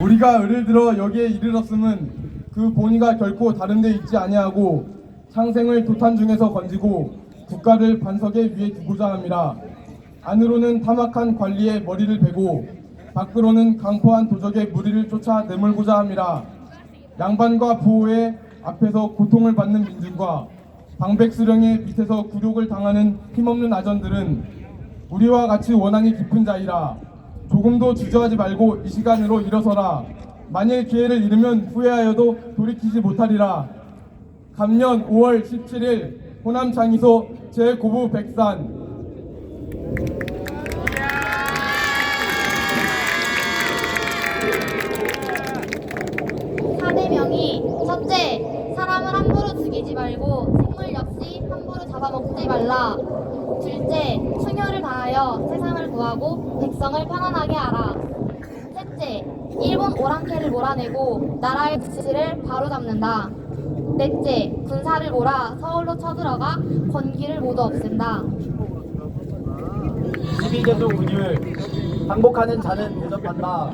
우리가 을을 들어 여기에 이르렀음은 그 본의가 결코 다른 데 있지 아니하고 창생을 도탄 중에서 건지고 국가를 반석에 위에 두고자 함이라 안으로는 탐악한 관리의 머리를 베고 밖으로는 강포한 도적의 무리를 쫓아 내몰고자 함이라 양반과 부호의 앞에서 고통을 받는 민중과 방백수령의 밑에서 굴욕을 당하는 힘없는 아전들은 우리와 같이 원한이 깊은 자이라 조금도 주저하지 말고 이 시간으로 일어서라. 만일 기회를 잃으면 후회하여도 돌이키지 못하리라. 감년 5월 17일 호남 장이소 제9부 백산. 사대명이 첫째, 사람을 함부로 죽이지 말고 생물 역시 함부로 잡아먹지 말라. 둘째, 충혈을 다하여 세상을 구하고 백성을 편안하게 하라. 셋째, 일본 오랑캐를 몰아내고 나라의 부치를 바로잡는다. 넷째, 군사를 몰아 서울로 쳐들어가 권기를 모두 없앤다. 12개조 군율 항복하는 자는 대접한다.